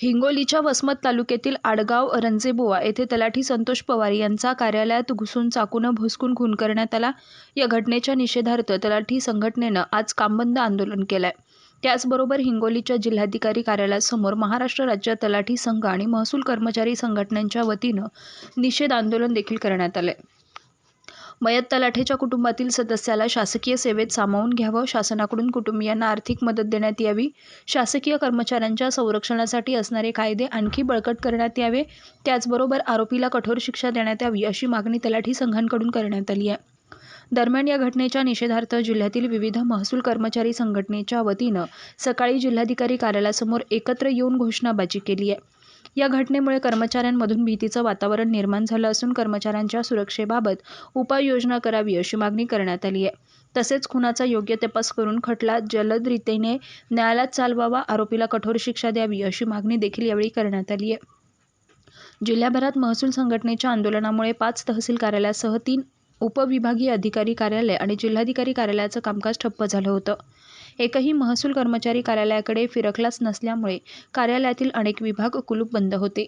हिंगोलीच्या वसमत तालुक्यातील आडगाव रंजेबुवा येथे तलाठी संतोष पवार यांचा कार्यालयात घुसून चाकूनं भोसकून खून करण्यात आला. या घटनेच्या निषेधार्थ तलाठी संघटनेनं आज कामबंद आंदोलन केलंय. त्याचबरोबर हिंगोलीच्या जिल्हाधिकारी कार्यालयासमोर महाराष्ट्र राज्य तलाठी संघ आणि महसूल कर्मचारी संघटनांच्या वतीनं निषेध आंदोलन देखील करण्यात आलंय. मयत तलाठेच्या कुटुंबातील सदस्याला शासकीय सेवेत सामावून घ्यावं. शासनाकडून कुटुंबियांना आर्थिक मदत देण्यात यावी. शासकीय कर्मचाऱ्यांच्या संरक्षणासाठी असणारे कायदे आणखी बळकट करण्यात यावे. त्याचबरोबर आरोपीला कठोर शिक्षा देण्यात यावी अशी मागणी तलाठी संघांकडून करण्यात आली आहे. दरम्यान या घटनेच्या निषेधार्थ जिल्ह्यातील विविध महसूल कर्मचारी संघटनेच्या वतीनं सकाळी जिल्हाधिकारी कार्यालयासमोर एकत्र येऊन घोषणाबाजी केली आहे. या घटनेमुळे कर्मचाऱ्यांमधून भीतीचं वातावरण निर्माण झालं असून कर्मचाऱ्यांच्या सुरक्षेबाबत उपाययोजना करावी अशी मागणी करण्यात आली आहे. तसेच खुनाचा योग्य तपास करून खटला जलदरीतीने न्यायालयात चालवावा आरोपीला कठोर शिक्षा द्यावी अशी मागणी देखील यावेळी करण्यात आली आहे. जिल्ह्याभरात महसूल संघटनेच्या आंदोलनामुळे पाच तहसील कार्यालयासह तीन उपविभागीय अधिकारी कार्यालय आणि जिल्हाधिकारी कार्यालयाचं कामकाज ठप्प झालं होतं. एकही महसूल कर्मचारी कार्यालयाकडे फिरकलाच नसल्यामुळे कार्यालयातील अनेक विभाग कुलूप बंद होते.